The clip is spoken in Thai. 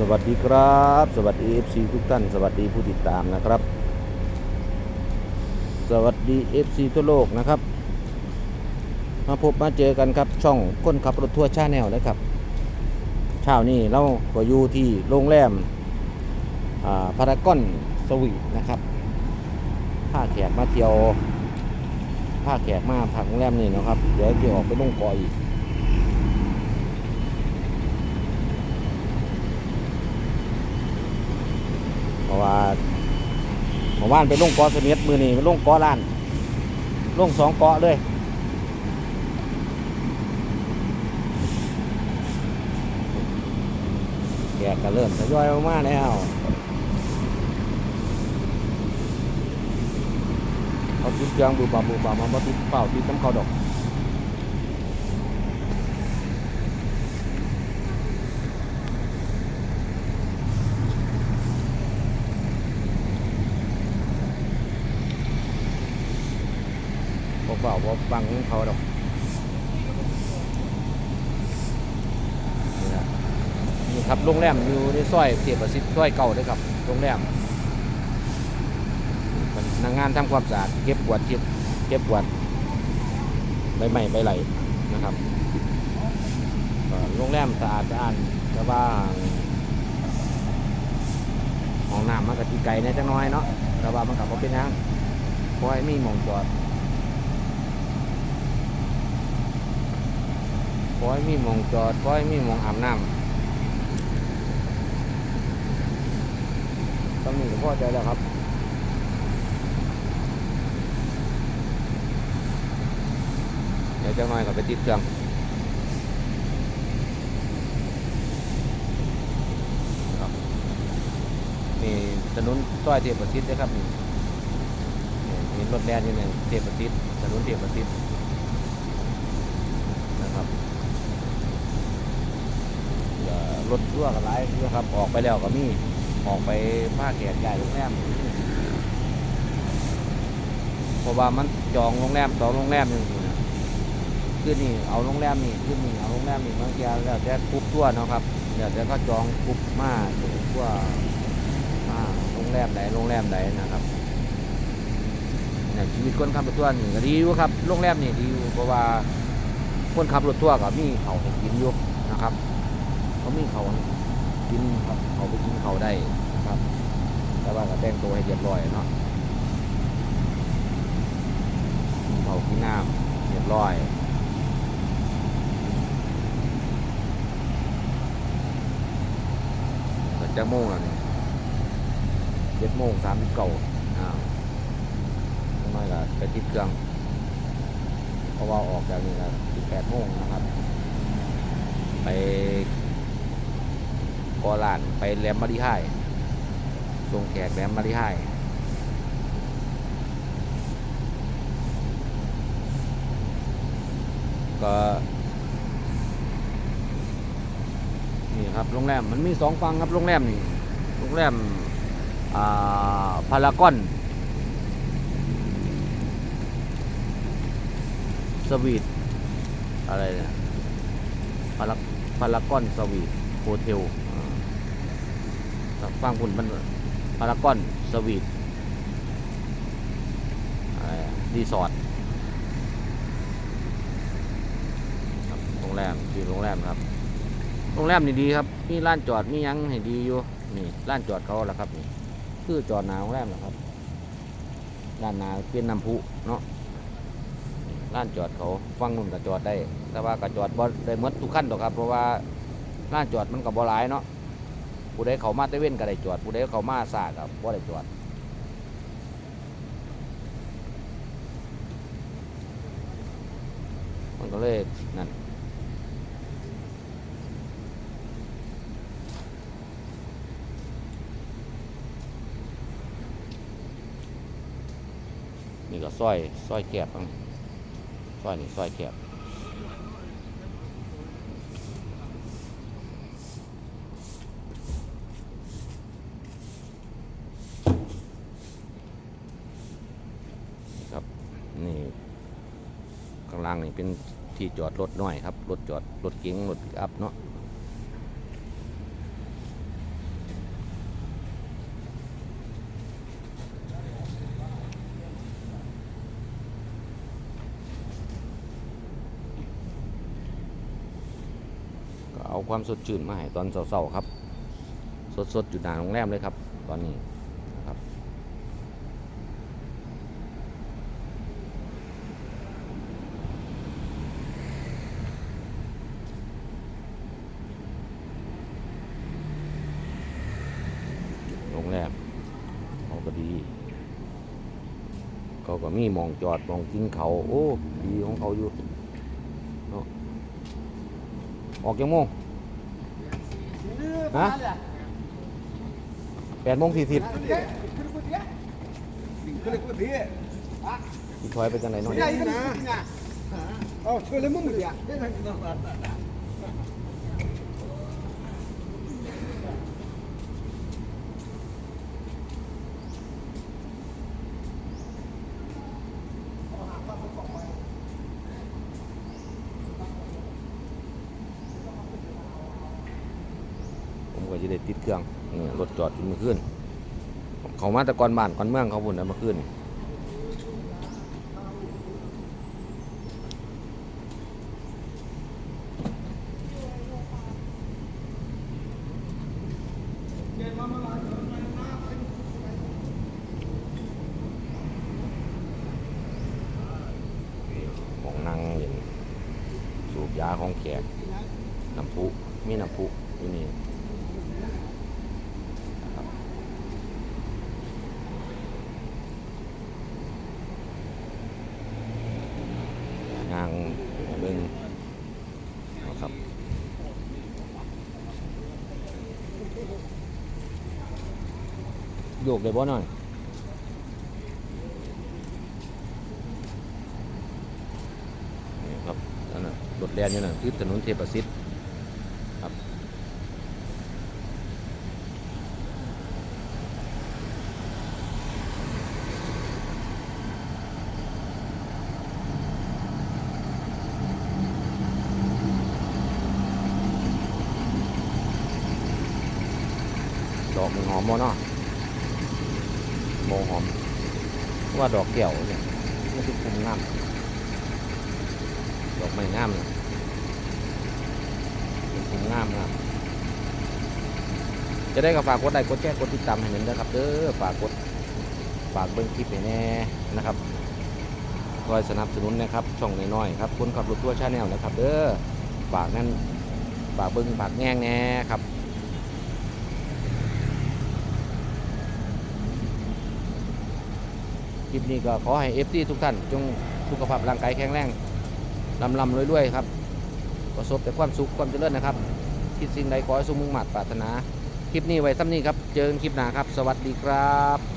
สวัสดีครับ สวัสดี FC ทุกท่าน สวัสดีผู้ติดตามนะครับ สวัสดี FC ทั่วโลกนะครับ มาพบมาเจอกันครับ ช่องก้นขับรถทั่วชาแนลนะครับเช้านี้เราก็อยู่ที่โรงแรมอ่าพารากอนสวีทนะครับพาแขกมาเที่ยวพาแขกมาพักโรงแรมนี่นะครับ เดี๋ยวจะออกไปลงเกออีก เพราะว่าเมื่อวานไปลงกาะเสม็ดมือนี่ไปลงกอล้านลงสองกอเลยแกก็เริ่มทยอยมากแล้วเขาติดเครื่องบูบาบูบามาบ่ติดเป่าติดน้ำเขาดอก เปล่าว่าฟังเขาดอกนี่ครับโรงแรมอยู่ในซอยเทียบประสิทธิ์ซอยเก่าเลยครับโรงแรมพนักงานทำความสะอาดเก็บกวาดเก็บเก็บกวาดใบไม้ใบไหลนะครับโรงแรมสะอาดสะอาดแต่ว่าห้องน้ำมันก็ตีไก่ในจังน้อยเนาะแต่ว่ามันกับเป็นหยังเพราะให้มีหมองจอด ขอให้มีมองจอดขอให้มีมองอาบน้ำตำหนิก็พอใจแล้วครับเดี๋ยวจะน้อยก็ไปติดเครื่องนี่ถนนต้อยเทียบประสิทธิ์นะครับนี่มีรถแดนอยู่เนี่ยเทียบประสิทธิ์ถนนเทียบประสิทธิ์นะครับ เอ่อ รถทั่วกันหลายนะครับ ออกไปแล้วก็มีออกไปภาคแขกใหญ่โรงแรมเพราะว่ามันจองโรงแรมสองโรงแรมอยู่นะคือนี่เอาโรงแรมนี่คือนี่เอาโรงแรมนี่บางทีแล้วแต่กรุ๊ปทั่วนะครับเดี๋ยวแต่ก็จองกรุ๊ปมาทั่วมาโรงแรมไหนโรงแรมไหนนะครับเนี่ยชีวิตคนขับรถทัวร์นี่ดีอยู่ครับโรงแรมนี่ดีอยู่เพราะว่าคนขับรถทัวร์ก็มีเขาให้กินอยู่นะครับ เขามีเขากินครับเขาไปกินเขาได้นะครับ แต่ว่าก็แต่งตัวให้เรียบร้อยเนาะกินเขากินน้ำเรียบร้อยเปิดจะโมงแล้วเนี่ยเจ็ดโมงสามสิบเก้าอ้าวทำไมล่ะไปติดเครื่องเพราะว่าออกจากนี่ละสิบแปดโมงนะครับ ไป อลานไปแหลมมาริไฮส่งแขกแหลมมาริไฮก็นี่ครับโรงแรมมันมีสองฝั่งครับโรงแรมนี่โรงแรมอ่าพารากอนสวีทอะไรเนี่ยพาราพารากอนสวีทโฮเทล ฟังคุณมันพารากอนสวีทรีสอร์ทโรงแรมชื่อโรงแรมครับ โรงแรมนี่ดีครับ มีร้านจอด มียังให้ดีอยู่ นี่ร้านจอดเขาแหละครับนี่ คือจอดหนาโรงแรมแหละครับ ด้านหนาเป็นน้ำพุเนาะร้านจอดเขาฟังนุ่นก็จอดได้ แต่ว่าก็จอดบ่ได้หมดทุกขั้นหรอกครับ เพราะว่าร้านจอดมันก็บ่หลายเนาะ ผู้ใดเขามาแตะเว้นก็ได้จอดผู้ใดเขามาสาก็บ่ได้จอดมันก็เลยนั่นนี่ก็ซอยซอยแคบซอยนี่ซอยแคบ เป็นที่จอดรถน้อยครับรถจอดรถเก๋งรถอัพเนาะก็เอาความสดชื่นมาให้ตอนเศร้าๆครับ สดๆอยู่หน้าโรงแรมเลยครับ ตอนนี้ งแรมเขาก็ดีเขาก็มีมองจอดมองกินเขาโอ้ดีของเขาอยู่เนาะออกยังโมงฮะแปดโมงสี่สิบถอยไปจังไหนหน่อย Oh, şöyle mi ya? ผม ก็จะได้ติดเครื่องนี่รถจอดอยู่เมื่อคืนเขามาแต่ก่อนบ้านก่อนเมืองเขาบุญนะเมื่อคืนของนางเห็นสูบยาของแขกน้ำพุมีน้ำพุอยู่นี่นะครับนางเบิ้งนะครับ โยกได้บ่หน่อยนี่ครับนั่นน่ะรถแล่นอยู่นั่นคือถนนเทพประสิทธิ์ครับดอกมันหอมบ่เนาะ โมหอมว่าดอกแก้วเนี่ยไมันคือคุมงามดอกไม้งามนะเป็นภูงามครับจะได้ก็ฝากกดไลค์กดแชร์กดติดตามให้เหมือนเดิมครับเด้อฝากกดฝากเบิ้งคลิปให้แน่นะครับคอยสนับสนุนนะครับช่องน้อยๆครับคนขับรถทัวร์ชาแนลนะครับเด้อฝากนั่นฝากเบิ้งฝากแง่งแน่ครับ ลิปนี้ก็ขอให้เอฟซีทุกท่าน จงสุขภาพร่างกายแข็งแรงลำลำรวยๆครับประสบแต่ความสุขความเจริญนะครับคิดสิ่งใดขอให้สมมุ่งมั่นปรารถนา คลิปนี้ไว้ซ้ำนี้ครับ เจอกันคลิปหน้าครับ สวัสดีครับ